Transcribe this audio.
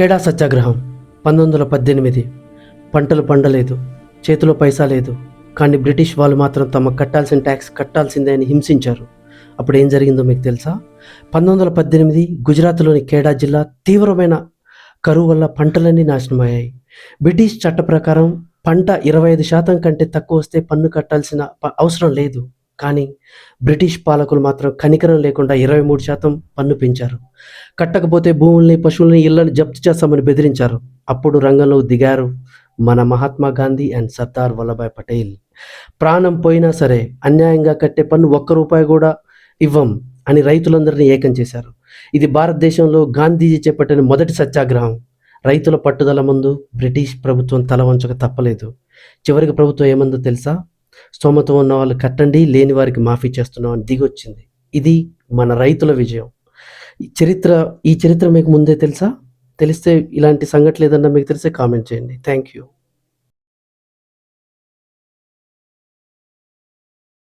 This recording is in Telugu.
కేడా సత్యాగ్రహం. పంతొమ్మిది వందల పద్దెనిమిది. పంటలు పండలేదు. చేతిలో పైసా లేదు. కానీ బ్రిటిష్ వాళ్ళు మాత్రం తమ కట్టాల్సిన ట్యాక్స్ కట్టాల్సిందే అని హింసించారు. అప్పుడు ఏం జరిగిందో మీకు తెలుసా? పంతొమ్మిది వందల పద్దెనిమిది గుజరాత్లోని కేడా జిల్లా తీవ్రమైన కరువు వల్ల పంటలన్నీ నాశనమయ్యాయి. బ్రిటిష్ చట్ట ప్రకారం పంట ఇరవై ఐదు శాతం కంటే తక్కువ వస్తే పన్ను కట్టాల్సిన అవసరం లేదు. కానీ బ్రిటిష్ పాలకులు మాత్రం కనికరం లేకుండా ఇరవై మూడు శాతం పన్ను పెంచారు. కట్టకపోతే భూముల్ని పశువుల్ని ఇళ్ళను జప్తు చేస్తామని బెదిరించారు. అప్పుడు రంగంలో దిగారు మన మహాత్మా గాంధీ అండ్ సర్దార్ వల్లభాయ్ పటేల్. ప్రాణం పోయినా సరే అన్యాయంగా కట్టే పన్ను ఒక్క రూపాయి కూడా ఇవ్వం అని రైతులందరినీ ఏకం చేశారు. ఇది భారతదేశంలో గాంధీజీ చేపట్టిన మొదటి సత్యాగ్రహం. రైతుల పట్టుదల ముందు బ్రిటిష్ ప్రభుత్వం తల వంచక తప్పలేదు. చివరికి ప్రభుత్వం ఏమందో తెలుసా? స్తోమత ఉన్న వాళ్ళు కట్టండి లేని వారికి మాఫీ చేస్తున్నాం అని దిగొచ్చింది. ఇది మన రైతుల విజయం. ఈ చరిత్ర ఈ చరిత్ర మీకు ముందే తెలుసా? తెలిస్తే ఇలాంటి సంఘటన ఏదన్నా మీకు తెలిస్తే కామెంట్ చేయండి. Thank you